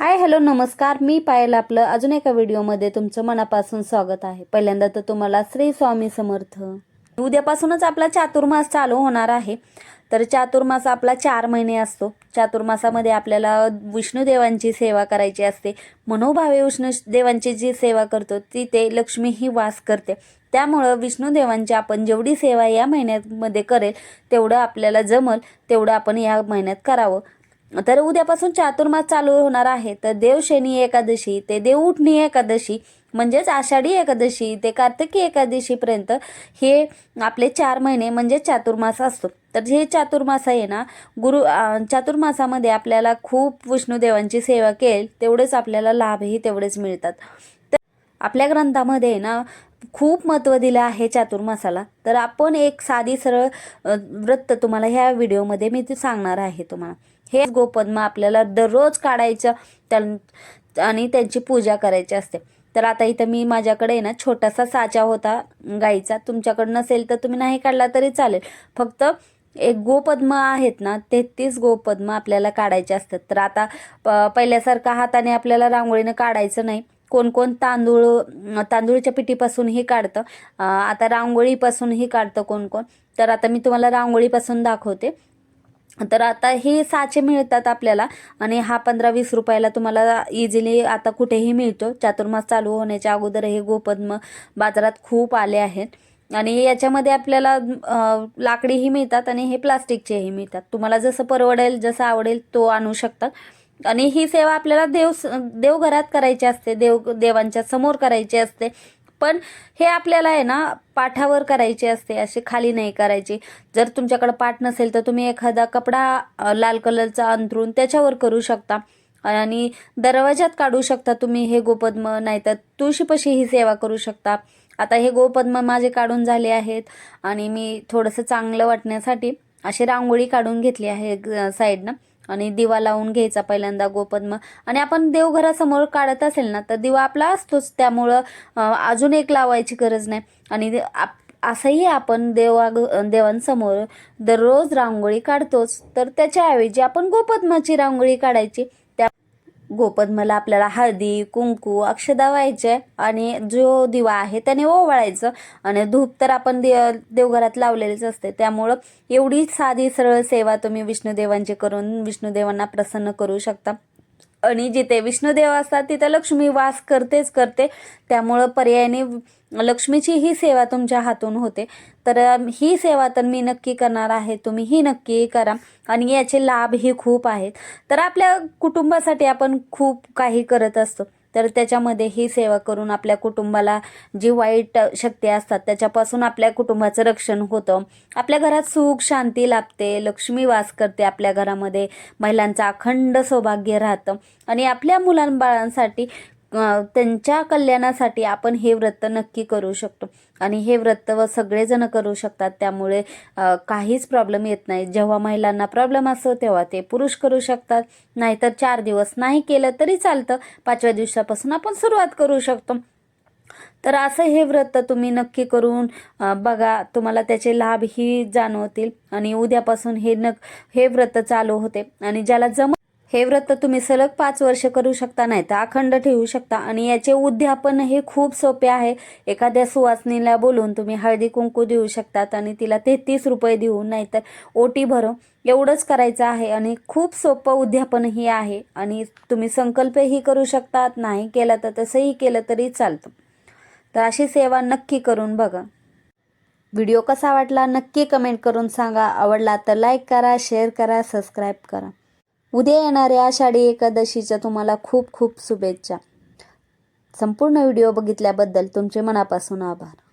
Hi hello नमस्कार. मी पायल आपलं. अजून एका व्हिडिओमध्ये तुमचं मनापासून स्वागत आहे. पहिल्यांदा तर तुम्हाला श्री स्वामी समर्थ. उद्यापासूनच आपला चातुर्मास चालू होणार आहे. तर चातुर्मास आपला चार महिने असतो. चातुर्मासामध्ये आपल्याला विष्णुदेवांची सेवा करायची असते. मनोभावे विष्णुदेवांची जी सेवा करतो ती ते लक्ष्मी ही वास करते. त्यामुळं विष्णुदेवांची आपण जेवढी सेवा या महिन्यामध्ये करेल तेवढं आपल्याला जमल तेवढं आपण या महिन्यात करावं. तर उद्यापासून चातुर्मास चालू होणार आहे. तर देवशनी एकादशी ते देवउठणी एकादशी म्हणजेच आषाढी एकादशी ते कार्तिकी एकादशीपर्यंत हे आपले चार महिने म्हणजे चातुर्मास असतो. तर हे चातुर्मास आहे ना गुरु चातुर्मासामध्ये आपल्याला खूप विष्णुदेवांची सेवा केली तेवढेच आपल्याला लाभही तेवढेच मिळतात. आपल्या ग्रंथामध्ये ना खूप महत्त्व दिलं आहे चातुर्मासाला तर आपण एक साधी सरळ वृत्त व्रत तुम्हाला ह्या व्हिडिओमध्ये मी ते सांगणार आहे तुम्हाला. हे गोपद्म आपल्याला दररोज काढायचं त्यां आणि त्यांची पूजा करायची असते. तर आता इथं मी माझ्याकडे आहे ना छोटासा साचा होता गाईचा. तुमच्याकडे नसेल तर तुम्ही नाही काढला तरी चालेल. फक्त एक गोपद्म आहेत ना तेहतीस गोपद्म आपल्याला काढायचे असतात. तर आता प पहिल्यासारखा हाताने आपल्याला रांगोळीनं काढायचं नाही. कोण कोण तांदूळ तांदूळच्या पिठीपासूनही काढतं. आता रांगोळीपासूनही काढतं कोण कोण तर आता मी तुम्हाला रांगोळीपासून दाखवते. तर आता हे साचे मिळतात आपल्याला आणि हा पंधरा वीस रुपयाला तुम्हाला इझिली आता कुठेही मिळतो. चातुर्मास चालू होण्याच्या अगोदर हे गोपद्म बाजारात खूप आले आहेत. आणि याच्यामध्ये आपल्याला लाकडीही मिळतात आणि हे प्लास्टिकचेही मिळतात. तुम्हाला जसं परवडेल जसं आवडेल तो आणू शकतात आणि ही सेवा आपल्याला देव देवघरात करायची असते देव देवांच्या समोर करायची असते. पण हे आपल्याला आहे ना पाठावर करायचे असते अशी खाली नाही करायची. जर तुमच्याकडे पाठ नसेल तर तुम्ही एखादा कपडा लाल कलरचा अंथरून त्याच्यावर करू शकता. आणि दरवाज्यात काढू शकता तुम्ही हे गोपद्म नाहीतर तुळशीपाशी ही सेवा करू शकता. आता हे गोपद्म माझे काढून झाले आहेत आणि मी थोडंसं चांगलं वाटण्यासाठी अशी रांगोळी काढून घेतली आहे साईडनं. आणि दिवा लावून घ्यायचा पहिल्यांदा गोपद्म. आणि आपण देवघरासमोर काढत असेल ना तर दिवा आपला असतोच. त्यामुळं अजून एक लावायची गरज नाही. आणि आप- असंही आपण देवा देवांसमोर दररोज रांगोळी काढतोच. तर त्याच्याऐवजी आपण गोपद्माची रांगोळी काढायची. गोपद्माला आपल्याला हळदी कुंकू अक्षदा व्हायचे आणि जो दिवा आहे त्याने ओवाळायचं. आणि धूप तर आपण दे देवघरात लावलेलेच असते. त्यामुळं एवढी साधी सरळ सेवा तुम्ही विष्णुदेवांची करून विष्णुदेवांना प्रसन्न करू शकता. आणि जिथे विष्णुदेव असतात तिथं लक्ष्मी वास करतेच करते. त्यामुळं पर्यायाने लक्ष्मीची ही सेवा तुमच्या हातून होते. तर ही सेवा तर मी नक्की करणार आहे. तुम्ही ही नक्की करा. आणि याचे लाभही खूप आहेत. तर आपल्या कुटुंबासाठी आपण खूप काही करत असतो. तर त्याच्यामध्ये ही सेवा करून आपल्या कुटुंबाला जी वाईट शक्ती असतात त्याच्यापासून आपल्या कुटुंबाचं रक्षण होतं. आपल्या घरात सुख शांती लाभते. लक्ष्मी वास करते आपल्या घरामध्ये. महिलांचं अखंड सौभाग्य राहतं. आणि आपल्या मुलांबाळांसाठी त्यांच्या कल्याणासाठी आपण हे व्रत नक्की करू शकतो. आणि हे व्रत व सगळेजण करू शकतात. त्यामुळे काहीच प्रॉब्लेम येत नाही. जेव्हा महिलांना प्रॉब्लेम असतो तेव्हा ते पुरुष करू शकतात. नाहीतर चार दिवस नाही केलं तरी चालतं. पाचव्या दिवसापासून आपण सुरुवात करू शकतो. तर असं हे व्रत तुम्ही नक्की करून बघा. तुम्हाला त्याचे लाभही जाणवतील. आणि उद्यापासून हे नक हे व्रत चालू होते. आणि ज्याला जम हे व्रत तुम्ही सलग पाच वर्ष करू शकता नाही तर अखंड ठेवू शकता. आणि याचे उद्यापन हे खूप सोपे आहे. एखाद्या सुवासनीला बोलून तुम्ही हळदी कुंकू देऊ शकतात आणि तिला तेहतीस रुपये देऊ नाहीतर ओटी भरून एवढंच करायचं आहे आणि खूप सोपं उद्यापनही आहे. आणि तुम्ही संकल्पही करू शकतात नाही केलं तर तसंही केलं तरी चालतं. तर अशी सेवा नक्की करून बघा. व्हिडिओ कसा वाटला नक्की कमेंट करून सांगा. आवडला तर लाईक करा शेअर करा सबस्क्राईब करा. उद्या येणाऱ्या आषाढी एकादशीच्या तुम्हाला खूप खूप शुभेच्छा. संपूर्ण व्हिडिओ बघितल्याबद्दल तुमचे मनापासून आभार.